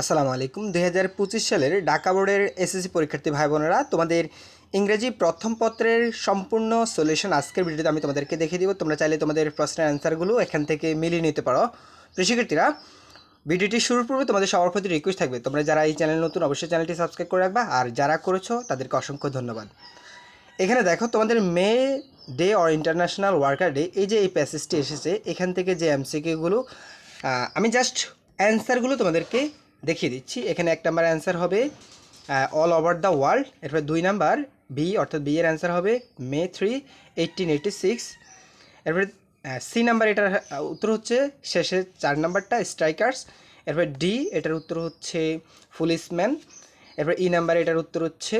আসসালামু আলাইকুম। দুই হাজার পঁচিশ সালের ঢাকা বোর্ডের এসএসসি পরীক্ষার্থী ভাই বোনেরা তোমাদের ইংরেজি প্রথম পত্রের সম্পূর্ণ সলিউশন আজকের ভিডিওতে আমি তোমাদেরকে দেখিয়ে দিব। তোমরা চাইলে তোমাদের প্রশ্নের অ্যান্সারগুলো এখান থেকে মিলিয়ে নিতে পারো। শিক্ষার্থীরা, ভিডিওটি শুরুর পূর্বে তোমাদের সবার প্রতি রিকোয়েস্ট থাকবে। তোমরা যারা এই চ্যানেল নতুন, অবশ্যই চ্যানেলটি সাবস্ক্রাইব করে রাখবা। আর যারা করেছ, তাদেরকে অসংখ্য ধন্যবাদ। এখানে দেখো, তোমাদের May Day or International Worker Day, এই যে এই প্যাসেজটি এসেছে, এখান থেকে যে এমসিকিউগুলো আমি জাস্ট অ্যান্সারগুলো তোমাদেরকে দেখিয়ে দিচ্ছি। এখানে এক নাম্বার অ্যান্সার হবে অল ওভার দ্য ওয়ার্ল্ড এরপরে দুই নাম্বার বি অর্থাৎ বি এর অ্যান্সার হবে May three eighteen eighty six এরপরে সি নাম্বার এটার উত্তর হচ্ছে, শেষে চার নাম্বারটা স্ট্রাইকার্স এরপরে ডি এটার উত্তর হচ্ছে পুলিশম্যান এরপরে ই নাম্বার এটার উত্তর হচ্ছে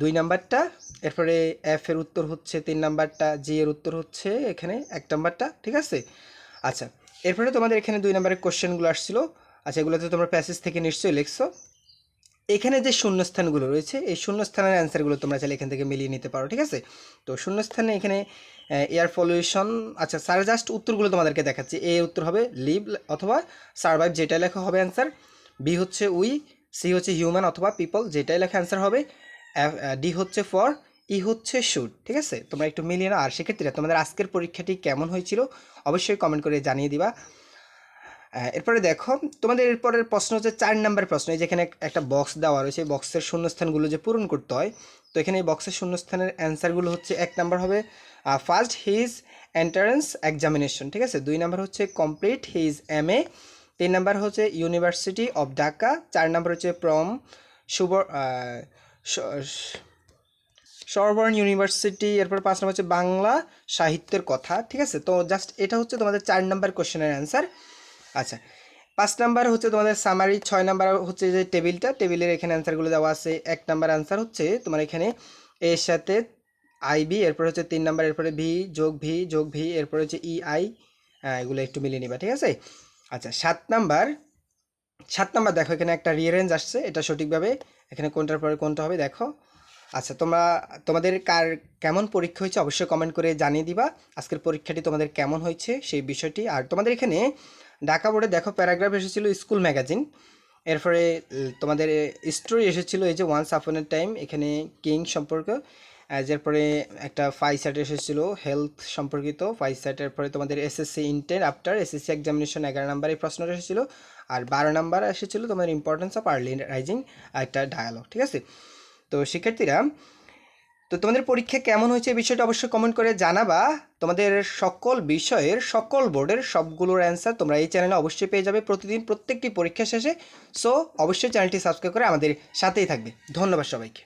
দুই নাম্বারটা। এরপরে এফ এর উত্তর হচ্ছে, তিন নাম্বারটা। জি এর উত্তর হচ্ছে, এখানে এক নাম্বারটা, ঠিক আছে? আচ্ছা এরপরে তোমাদের এখানে দুই নাম্বারের কোশ্চেনগুলো আসছিল। আচ্ছা এগুলো তো তোমরা প্যাসেজ থেকে নিশ্চয়ই লিখছো। এখানে যে শূন্যস্থানগুলো রয়েছে, এই শূন্যস্থানের অ্যান্সারগুলো তোমরা চাইলে এখান থেকে মিলিয়ে নিতে পারো, ঠিক আছে? তো শূন্যস্থানে এখানে এয়ার পলিউশন আচ্ছা স্যার জাস্ট উত্তরগুলো তোমাদেরকে দেখাচ্ছি। এ উত্তর হবে লিভ অথবা সার্ভাইভ যেটাই লেখা হবে অ্যান্সার বি হচ্ছে উই সি হচ্ছে হিউম্যান অথবা পিপল যেটাই লেখা অ্যান্সার হবে। ডি হচ্ছে ফর ই হচ্ছে শুট ঠিক আছে? তোমরা একটু মিলিয়ে নাও। আর সেক্ষেত্রে তোমাদের আজকের পরীক্ষাটি কেমন হয়েছিল, অবশ্যই কমেন্ট করে জানিয়ে দিবা। এরপরে দেখো, তোমাদের এরপরের প্রশ্ন হচ্ছে চার নাম্বার প্রশ্ন, এই যেখানে এক- একটা বক্স দেওয়া রয়েছে, এই বক্সের শূন্যস্থানগুলো যে পূরণ করতে হয়, তো এখানে এই বক্সের শূন্যস্থানের অ্যান্সারগুলো হচ্ছে এক নাম্বার হবে ফার্স্ট হিজ এন্ট্রান্স এক্সামিনেশন ঠিক আছে? দুই নাম্বার হচ্ছে কমপ্লিট হিজ এম এ তিন নাম্বার হচ্ছে ইউনিভার্সিটি অফ ঢাকা চার নাম্বার হচ্ছে প্রম সুব সরবর্ন ইউনিভার্সিটি এরপর পাঁচ নম্বর হচ্ছে বাংলা সাহিত্যের কথা, ঠিক আছে? তো জাস্ট এটা হচ্ছে তোমাদের চার নাম্বার কোশ্চেনের অ্যান্সার আচ্ছা পাঁচ নাম্বার হচ্ছে তোমাদের সামারি ছয় নাম্বার হচ্ছে যে টেবিলটা টেবিলের এখানে অ্যান্সারগুলো দেওয়া আছে। এক নাম্বার অ্যান্সার হচ্ছে তোমার এখানে এর সাথে আইবি এরপর হচ্ছে তিন নাম্বার, এরপরে ভি যোগ ভি যোগ ভি এরপরে হচ্ছে ই আই এগুলো একটু মিলিয়ে নিবা, ঠিক আছে? আচ্ছা সাত নাম্বার সাত নাম্বার দেখো এখানে একটা রিয়ারেঞ্জ আসছে, এটা সঠিকভাবে এখানে কোনটার পরে কোনটা হবে দেখো। আচ্ছা তোমরা, তোমাদের কার কেমন পরীক্ষা হয়েছে অবশ্যই কমেন্ট করে জানিয়ে দিবা। আজকের পরীক্ষাটি তোমাদের কেমন হয়েছে সেই বিষয়টি। আর তোমাদের এখানে ঢাকা বোর্ডে দেখো প্যারাগ্রাফ এসেছিল স্কুল ম্যাগাজিন এরপরে তোমাদের স্টোরি এসেছিল এই যে ওয়ান্স আপনের টাইম এখানে কিং সম্পর্ক। এরপরে একটা ফাইভ সাইট এসেছিল হেলথ সম্পর্কিত ফাইভ সাইটের পরে তোমাদের SSC intent after SSC examination এগারো নাম্বার এই প্রশ্নটা এসেছিল। আর বারো নাম্বার এসেছিল তোমাদের ইম্পর্টেন্স অফ আর্লি রাইজিং একটা ডায়ালগ ঠিক আছে? তো শিক্ষার্থীরা, তো তোমাদের পরীক্ষা কেমন হয়েছে এই বিষয়টা অবশ্যই কমেন্ট করে জানাবা। তোমাদের সকল বিষয়ের, সকল বোর্ডের সবগুলোর অ্যান্সার তোমরা এই চ্যানেলে অবশ্যই পেয়ে যাবে প্রতিদিন প্রত্যেকটি পরীক্ষা শেষে। সো অবশ্যই চ্যানেলটি সাবস্ক্রাইব করে আমাদের সাথেই থাকবে। ধন্যবাদ সবাইকে।